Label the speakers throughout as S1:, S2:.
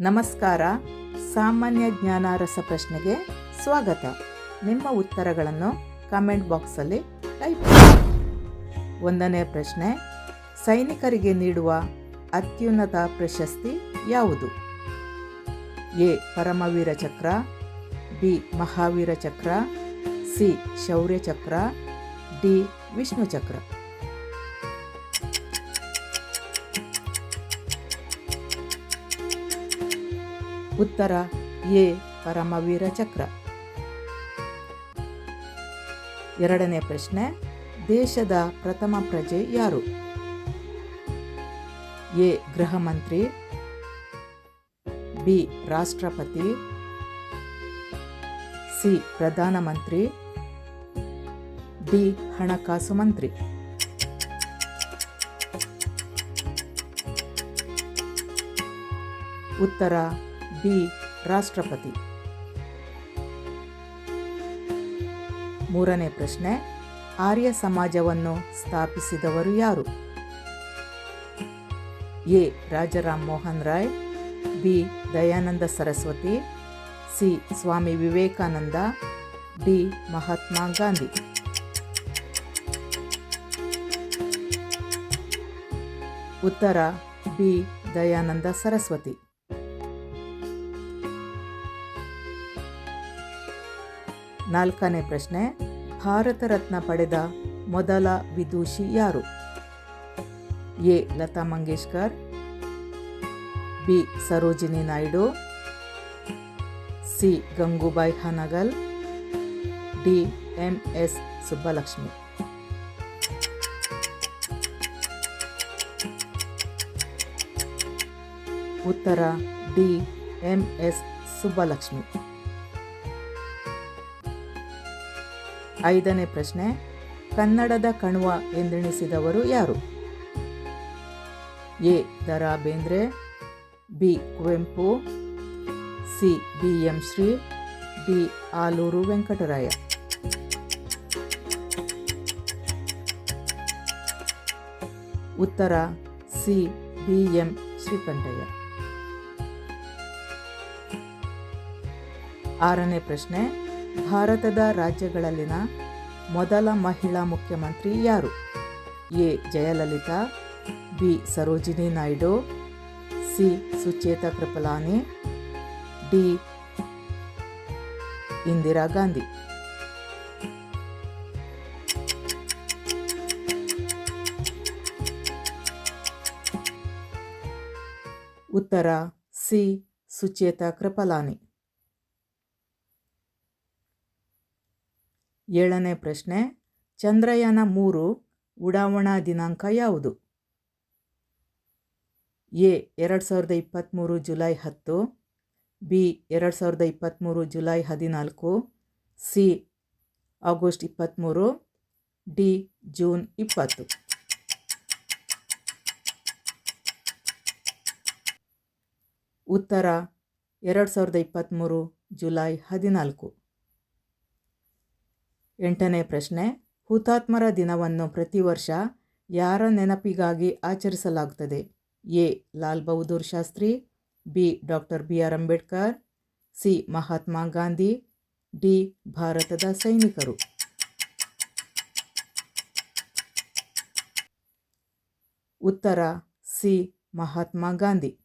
S1: ನಮಸ್ಕಾರ. ಸಾಮಾನ್ಯ ಜ್ಞಾನ ರಸಪ್ರಶ್ನೆಗೆ ಸ್ವಾಗತ. ನಿಮ್ಮ ಉತ್ತರಗಳನ್ನು ಕಾಮೆಂಟ್ ಬಾಕ್ಸಲ್ಲಿ ಟೈಪ್ ಒಂದನೇ ಪ್ರಶ್ನೆ, ಸೈನಿಕರಿಗೆ ನೀಡುವ ಅತ್ಯುನ್ನತ ಪ್ರಶಸ್ತಿ ಯಾವುದು? ಎ, ಪರಮವೀರ ಚಕ್ರ, ಬಿ, ಮಹಾವೀರ ಚಕ್ರ, ಸಿ, ಶೌರ್ಯ ಚಕ್ರ, ಡಿ, ವಿಷ್ಣು ಚಕ್ರ. ಉತ್ತರ ಎ ಪರಮವೀರ ಚಕ್ರ. ಎರಡನೇ ಪ್ರಶ್ನೆ, ದೇಶದ ಪ್ರಥಮ ಪ್ರಜೆ ಯಾರು? ಎ ಗೃಹ ಮಂತ್ರಿ ಬಿ ರಾಷ್ಟ್ರಪತಿ, ಸಿ ಪ್ರಧಾನಮಂತ್ರಿ, ಡಿ ಹಣಕಾಸು ಮಂತ್ರಿ. ಉತ್ತರ ಬಿ, ರಾಷ್ಟ್ರಪತಿ. ಮೂರನೇ ಪ್ರಶ್ನೆ, ಆರ್ಯ ಸಮಾಜವನ್ನು ಸ್ಥಾಪಿಸಿದವರು ಯಾರು? A, Rajaram Mohan Roy, B, Dayananda Saraswati, C, Swami Vivekananda, D, Mahatma Gandhi. ಉತ್ತರ, ಬಿ, ದಯಾನಂದ ಸರಸ್ವತಿ. ನಾಲ್ಕನೇ ಪ್ರಶ್ನೆ, ಭಾರತ ರತ್ನ ಪಡೆದ ಮೊದಲ ವಿದೂಷಿ ಯಾರು? A. Lata Mangeshkar, B. Sarojini Naidu, C. Gangubai Hangal D. M. S. Subbalakshmi. ಉತ್ತರ, ಡಿ. ಎಂ. ಎಸ್. ಸುಬ್ಬಲಕ್ಷ್ಮಿ. ಐದನೇ ಪ್ರಶ್ನೆ, ಕನ್ನಡದ ಕಣುವ ಎಂದೆಣಿಸಿದವರು ಯಾರು? A Da Ra Bendre B, Kuvempu, C, B, M Shri, D, Aluru Venkataraya. ಉತ್ತರ, ಸಿ, ಬಿ, ಎಂ ಶ್ರೀಕಂಠಯ್ಯ. ಆರನೇ ಪ್ರಶ್ನೆ ಭಾರತದ ರಾಜ್ಯಗಳಲ್ಲಿನ ಮೊದಲ ಮಹಿಳಾ ಮುಖ್ಯಮಂತ್ರಿ ಯಾರು? A. Jayalalithaa, B. Sarojini Naidu, C. Sucheta Kripalani, D. Indira Gandhi. ಉತ್ತರ, ಸಿ. ಸುಚೇತ ಕೃಪಲಾನಿ. ಏಳನೇ ಪ್ರಶ್ನೆ, ಚಂದ್ರಯಾನ ಮೂರು ಉಡಾವಣಾ ದಿನಾಂಕ ಯಾವುದು? ಎ, ಎರಡು ಸಾವಿರದ ಇಪ್ಪತ್ತ್ಮೂರು ಜುಲೈ ಹತ್ತು, ಬಿ, ಎರಡು ಸಾವಿರದ ಇಪ್ಪತ್ತ್ಮೂರು ಜುಲೈ ಹದಿನಾಲ್ಕು, ಸಿ, ಆಗಸ್ಟ್ ಇಪ್ಪತ್ತ್ಮೂರು ಡಿ, ಜೂನ್ ಇಪ್ಪತ್ತು. ಉತ್ತರ, ಎರಡು ಸಾವಿರದ ಇಪ್ಪತ್ತ್ಮೂರು ಜುಲೈ ಹದಿನಾಲ್ಕು. ಎಂಟನೇ ಪ್ರಶ್ನೆ, ಹುತಾತ್ಮರ ದಿನವನ್ನು ಪ್ರತಿ ವರ್ಷ ಯಾರ ನೆನಪಿಗಾಗಿ ಆಚರಿಸಲಾಗುತ್ತದೆ A. Lal Bahadur Shastri, B. Doctor B. R. Ambedkar, C. Mahatma Gandhi, D. ಭಾರತದ ಸೈನಿಕರು. ಉತ್ತರ, ಸಿ. ಮಹಾತ್ಮ ಗಾಂಧಿ.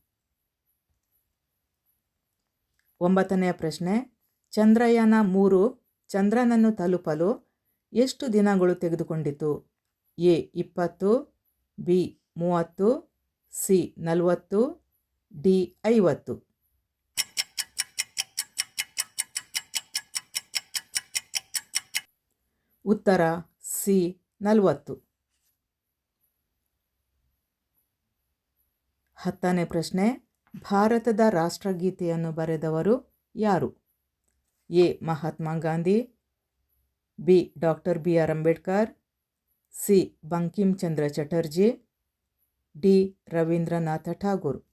S1: ಒಂಬತ್ತನೆಯ ಪ್ರಶ್ನೆ, ಚಂದ್ರಯಾನ ಮೂರು ಚಂದ್ರನನ್ನು ತಲುಪಲು ಎಷ್ಟು ದಿನಗಳು ತೆಗೆದುಕೊಂಡಿತು? ಎ, ಇಪ್ಪತ್ತು, ಬಿ, ಮೂವತ್ತು, ಸಿ, ನಲವತ್ತು, ಡಿ, ಐವತ್ತು. ಉತ್ತರ, ಸಿ, ನಲವತ್ತು. ಹತ್ತನೇ ಪ್ರಶ್ನೆ, ಭಾರತದ ರಾಷ್ಟ್ರಗೀತೆಯನ್ನು ಬರೆದವರು ಯಾರು? A. Mahatma Gandhi, B. Doctor B. R. Ambedkar, C. Bankim Chandra Chatterjee, D. Rabindranath Tagore.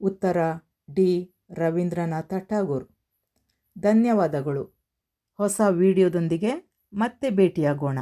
S1: ಉತ್ತರ, ಡಿ. ರವೀಂದ್ರನಾಥ ಠಾಗೂರ್. ಧನ್ಯವಾದಗಳು. ಹೊಸ ವಿಡಿಯೋದೊಂದಿಗೆ ಮತ್ತೆ ಭೇಟಿಯಾಗೋಣ.